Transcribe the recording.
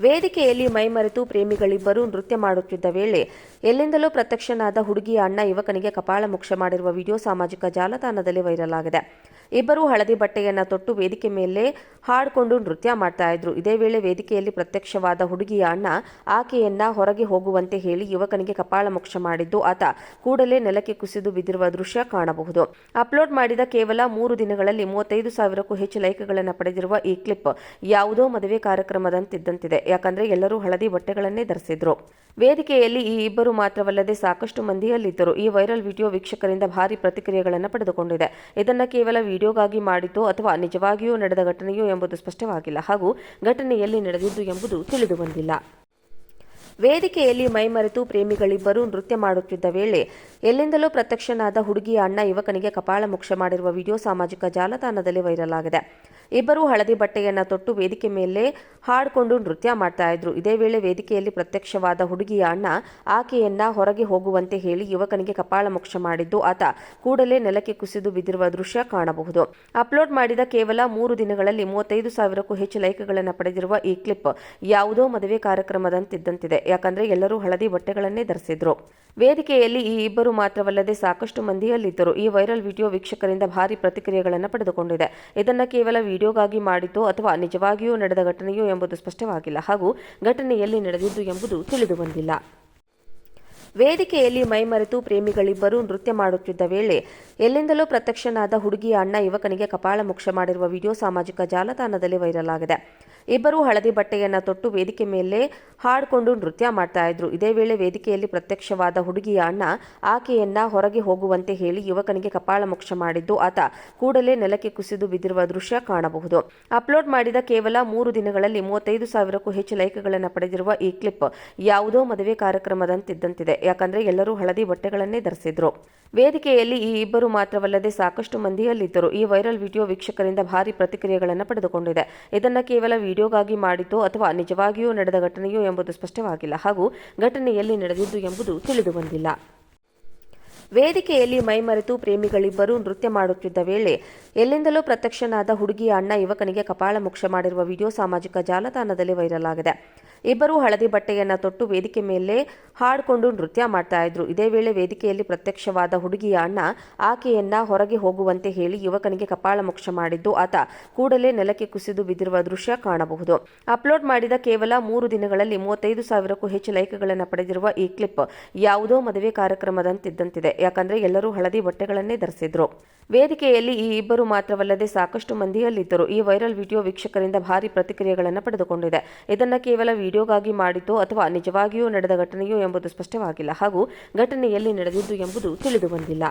ವೇದಿಕೆಯಲ್ಲಿ ಮೈಮರೆತು ಪ್ರೇಮಿಗಳಿಬ್ಬರು ನೃತ್ಯ ಮಾಡುತ್ತಿದ್ದ ವೇಳೆ ಎಲ್ಲಿಂದಲೂ ಪ್ರತ್ಯಕ್ಷನಾದ ಹುಡುಗಿಯ ಅಣ್ಣ ಯುವಕನಿಗೆ ಕಪಾಳ ಮೋಕ್ಷ ಮಾಡಿರುವ ವಿಡಿಯೋ ಸಾಮಾಜಿಕ ಜಾಲತಾಣದಲ್ಲಿ ವೈರಲ್ ಆಗಿದೆ. ಇಬ್ಬರು ಹಳದಿ ಬಟ್ಟೆಯನ್ನ ತೊಟ್ಟು ವೇದಿಕೆ ಮೇಲೆ ಹಾಡಿಕೊಂಡು ನೃತ್ಯ ಮಾಡ್ತಾ ಇದ್ರು. ಇದೇ ವೇಳೆ ವೇದಿಕೆಯಲ್ಲಿ ಪ್ರತ್ಯಕ್ಷವಾದ ಹುಡುಗಿಯ ಅಣ್ಣ ಆಕೆಯನ್ನ ಹೊರಗೆ ಹೋಗುವಂತೆ ಹೇಳಿ ಯುವಕನಿಗೆ ಕಪಾಳ ಮೋಕ್ಷ ಮಾಡಿದ್ದು. ಆತ ಕೂಡಲೇ ನೆಲಕ್ಕೆ ಕುಸಿದು ಬಿದ್ದಿರುವ ದೃಶ್ಯ ಕಾಣಬಹುದು. ಅಪ್ಲೋಡ್ ಮಾಡಿದ ಕೇವಲ ಮೂರು ದಿನಗಳಲ್ಲಿ ಮೂವತ್ತೈದು ಸಾವಿರಕ್ಕೂ ಹೆಚ್ಚು ಲೈಕ್ಗಳನ್ನು ಪಡೆದಿರುವ ಈ ಕ್ಲಿಪ್ ಯಾವುದೋ ಮದುವೆ ಕಾರ್ಯಕ್ರಮದಂತಿದ್ದಂತಿದೆ. ಯಾಕಂದ್ರೆ ಎಲ್ಲರೂ ಹಳದಿ ಬಟ್ಟೆಗಳನ್ನೇ ಧರಿಸಿದ್ರು. ವೇದಿಕೆಯಲ್ಲಿ ಈ ಇಬ್ಬರು ಮಾತ್ರವಲ್ಲದೆ ಸಾಕಷ್ಟು ಮಂದಿಯಲ್ಲಿದ್ದರು. ಈ ವೈರಲ್ ವಿಡಿಯೋ ವೀಕ್ಷಕರಿಂದ ಭಾರಿ ಪ್ರತಿಕ್ರಿಯೆಗಳನ್ನು ಪಡೆದುಕೊಂಡಿದೆ. ಇದನ್ನ ಕೇವಲ ವಿಡಿಯೋಗಾಗಿ ಮಾಡಿತು ಅಥವಾ ನಿಜವಾಗಿಯೂ ನಡೆದ ಘಟನೆಯೋ ಎಂಬುದು ಸ್ಪಷ್ಟವಾಗಿಲ್ಲ. ಹಾಗೂ ಘಟನೆ ಎಲ್ಲಿ ನಡೆದಿದ್ದು ಎಂಬುದು ತಿಳಿದು ಬಂದಿಲ್ಲ. ವೇದಿಕೆಯಲ್ಲಿ ಮೈಮರೆತು ಪ್ರೇಮಿಗಳಿಬ್ಬರು ನೃತ್ಯ ಮಾಡುತ್ತಿದ್ದ ವೇಳೆ ಎಲ್ಲಿಂದಲೂ ಪ್ರತ್ಯಕ್ಷನಾದ ಹುಡುಗಿಯ ಅಣ್ಣ ಯುವಕನಿಗೆ ಕಪಾಳ ಮೋಕ್ಷ ಮಾಡಿರುವ ವಿಡಿಯೋ ಸಾಮಾಜಿಕ ಜಾಲತಾಣದಲ್ಲಿ ವೈರಲ್ ಆಗಿದೆ. ಇಬ್ಬರು ಹಳದಿ ಬಟ್ಟೆಯನ್ನ ತೊಟ್ಟು ವೇದಿಕೆ ಮೇಲೆ ಹಾಡಿಕೊಂಡು ನೃತ್ಯ ಮಾಡ್ತಾ ಇದ್ರು. ಇದೇ ವೇಳೆ ವೇದಿಕೆಯಲ್ಲಿ ಪ್ರತ್ಯಕ್ಷವಾದ ಹುಡುಗಿಯ ಅಣ್ಣ ಆಕೆಯನ್ನ ಹೊರಗೆ ಹೋಗುವಂತೆ ಹೇಳಿ ಯುವಕನಿಗೆ ಕಪಾಳ ಮೋಕ್ಷ ಮಾಡಿದ್ದು ಆತ ಕೂಡಲೇ ನೆಲಕ್ಕೆ ಕುಸಿದು ಬಿದ್ದಿರುವ ದೃಶ್ಯ ಕಾಣಬಹುದು. ಅಪ್ಲೋಡ್ ಮಾಡಿದ ಕೇವಲ ಮೂರು ದಿನಗಳಲ್ಲಿ ಮೂವತ್ತೈದು ಸಾವಿರಕ್ಕೂ ಹೆಚ್ಚು ಲೈಕ್ಗಳನ್ನು ಪಡೆದಿರುವ ಈ ಕ್ಲಿಪ್ ಯಾವುದೋ ಮದುವೆ ಕಾರ್ಯಕ್ರಮದಂತಿದ್ದಂತಿದೆ. ಯಾಕಂದ್ರೆ ಎಲ್ಲರೂ ಹಳದಿ ಬಟ್ಟೆಗಳನ್ನೇ ಧರಿಸಿದ್ರು. ವೇದಿಕೆಯಲ್ಲಿ ಈ ಇಬ್ಬರು ಮಾತ್ರವಲ್ಲದೆ ಸಾಕಷ್ಟು ಮಂದಿಯಲ್ಲಿದ್ದರು ಈ ವೈರಲ್ ವಿಡಿಯೋ ವೀಕ್ಷಕರಿಂದ ಭಾರಿ ಪ್ರತಿಕ್ರಿಯೆಗಳನ್ನು ಪಡೆದುಕೊಂಡಿದೆ. ಇದನ್ನು ಕೇವಲ ವಿಡಿಯೋಗಾಗಿ ಮಾಡಿತೋ ಅಥವಾ ನಿಜವಾಗಿಯೂ ನಡೆದ ಘಟನೆಯೋ ಎಂಬುದು ಸ್ಪಷ್ಟವಾಗಿಲ್ಲ. ಹಾಗೂ ಘಟನೆಯಲ್ಲಿ ನಡೆದಿದ್ದು ಎಂಬುದು ತಿಳಿದುಬಂದಿಲ್ಲ ವೇದಿಕೆಯಲ್ಲಿ ಮೈಮರೆತು ಪ್ರೇಮಿಗಳಿಬ್ಬರು ನೃತ್ಯ ಮಾಡುತ್ತಿದ್ದ ವೇಳೆ ಎಲ್ಲಿಂದಲೂ ಪ್ರತ್ಯಕ್ಷನಾದ ಹುಡುಗಿಯ ಅಣ್ಣ ಯುವಕನಿಗೆ ಕಪಾಳ ಮೋಕ್ಷ ಮಾಡಿರುವ ವಿಡಿಯೋ ಸಾಮಾಜಿಕ ಜಾಲತಾಣದಲ್ಲಿ ವೈರಲ್ ಆಗಿದೆ. ಇಬ್ಬರು ಹಳದಿ ಬಟ್ಟೆಯನ್ನು ತೊಟ್ಟು ವೇದಿಕೆ ಮೇಲೆ ಹಾಡಿಕೊಂಡು ನೃತ್ಯ ಮಾಡ್ತಾ ಇದ್ರು. ಇದೇ ವೇಳೆ ವೇದಿಕೆಯಲ್ಲಿ ಪ್ರತ್ಯಕ್ಷವಾದ ಹುಡುಗಿಯ ಅಣ್ಣ ಆಕೆಯನ್ನ ಹೊರಗೆ ಹೋಗುವಂತೆ ಹೇಳಿ ಯುವಕನಿಗೆ ಕಪಾಳ ಮೋಕ್ಷ ಮಾಡಿದ್ದು. ಆತ ಕೂಡಲೇ ನೆಲಕ್ಕೆ ಕುಸಿದು ಬಿದ್ದಿರುವ ದೃಶ್ಯ ಕಾಣಬಹುದು. ಅಪ್ಲೋಡ್ ಮಾಡಿದ ಕೇವಲ ಮೂರು ದಿನಗಳಲ್ಲಿ ಮೂವತ್ತೈದು ಸಾವಿರಕ್ಕೂ ಹೆಚ್ಚು ಲೈಕ್ಗಳನ್ನು ಪಡೆದಿರುವ ಈ ಕ್ಲಿಪ್ ಯಾವುದೋ ಮದುವೆ ಕಾರ್ಯಕ್ರಮದಂತಿದ್ದಂತಿದೆ. ಯಾಕಂದ್ರೆ ಎಲ್ಲರೂ ಹಳದಿ ಬಟ್ಟೆಗಳನ್ನೇ ಧರಿಸಿದ್ರು. ವೇದಿಕೆಯಲ್ಲಿ ಈ ಇಬ್ಬರು ಮಾತ್ರವಲ್ಲದೆ ಸಾಕಷ್ಟು ಮಂದಿಯಲ್ಲಿದ್ದರು. ಈ ವೈರಲ್ ವಿಡಿಯೋ ವೀಕ್ಷಕರಿಂದ ಭಾರಿ ಪ್ರತಿಕ್ರಿಯೆಗಳನ್ನು ಪಡೆದುಕೊಂಡಿದೆ. ಇದನ್ನ ಕೇವಲ ವಿಡಿಯೋಗಾಗಿ ಮಾಡಿತೋ ಅಥವಾ ನಿಜವಾಗಿಯೂ ನಡೆದ ಘಟನೆಯೋ ಎಂಬುದು ಸ್ಪಷ್ಟವಾಗಿಲ್ಲ ಹಾಗೂ ಘಟನೆ ಎಲ್ಲಿ ನಡೆದಿದ್ದು ಎಂಬುದು ತಿಳಿದು ಬಂದಿಲ್ಲ. ವೇದಿಕೆಯಲ್ಲಿ ಮೈಮರೆತು ಪ್ರೇಮಿಗಳಿಬ್ಬರು ನೃತ್ಯ ಮಾಡುತ್ತಿದ್ದ ವೇಳೆ ಎಲ್ಲಿಂದಲೂ ಪ್ರತ್ಯಕ್ಷನಾದ ಹುಡುಗಿಯ ಅಣ್ಣ ಯುವಕನಿಗೆ ಕಪಾಳ ಮೋಕ್ಷ ಮಾಡಿರುವ ವಿಡಿಯೋ ಸಾಮಾಜಿಕ ಜಾಲತಾಣದಲ್ಲಿ ವೈರಲ್ ಆಗಿದೆ ಇಬ್ಬರು ಹಳದಿ ಬಟ್ಟೆಯನ್ನ ತೊಟ್ಟು ವೇದಿಕೆ ಮೇಲೆ ಹಾಡಿಕೊಂಡು ನೃತ್ಯ ಮಾಡ್ತಾ ಇದ್ರು. ಇದೇ ವೇಳೆ ವೇದಿಕೆಯಲ್ಲಿ ಪ್ರತ್ಯಕ್ಷವಾದ ಹುಡುಗಿಯ ಅಣ್ಣ ಆಕೆಯನ್ನ ಹೊರಗೆ ಹೋಗುವಂತೆ ಹೇಳಿ ಯುವಕನಿಗೆ ಕಪಾಳ ಮೋಕ್ಷ ಮಾಡಿದ್ದು ಆತ ಕೂಡಲೇ ನೆಲಕ್ಕೆ ಕುಸಿದು ಬಿದ್ದಿರುವ ದೃಶ್ಯ ಕಾಣಬಹುದು. ಅಪ್ಲೋಡ್ ಮಾಡಿದ ಕೇವಲ ಮೂರು ದಿನಗಳಲ್ಲಿ ಮೂವತ್ತೈದು ಸಾವಿರಕ್ಕೂ ಹೆಚ್ಚು ಲೈಕ್ಗಳನ್ನು ಪಡೆದಿರುವ ಈ ಕ್ಲಿಪ್ ಯಾವುದೋ ಮದುವೆ ಕಾರ್ಯಕ್ರಮದಂತಿದ್ದಂತಿದೆ. ಯಾಕಂದ್ರೆ ಎಲ್ಲರೂ ಹಳದಿ ಬಟ್ಟೆಗಳನ್ನೇ ಧರಿಸಿದ್ರು. ವೇದಿಕೆಯಲ್ಲಿ ಈ ಇಬ್ಬರು ಮಾತ್ರವಲ್ಲದೆ ಸಾಕಷ್ಟು ಮಂದಿಯಲ್ಲಿದ್ದರು. ಈ ವೈರಲ್ ವಿಡಿಯೋ ವೀಕ್ಷಕರಿಂದ ಭಾರಿ ಪ್ರತಿಕ್ರಿಯೆಗಳನ್ನು ಪಡೆದುಕೊಂಡಿದೆ. ಇದನ್ನು ಕೇವಲ ವಿಡಿಯೋಗಾಗಿ ಮಾಡಿತೋ ಅಥವಾ ನಿಜವಾಗಿಯೂ ನಡೆದ ಘಟನೆಯೋ ಎಂಬುದು ಸ್ಪಷ್ಟವಾಗಿಲ್ಲ. ಹಾಗೂ ಘಟನೆಯಲ್ಲಿ ನಡೆದಿದ್ದು ಎಂಬುದು ತಿಳಿದು ಬಂದಿಲ್ಲ.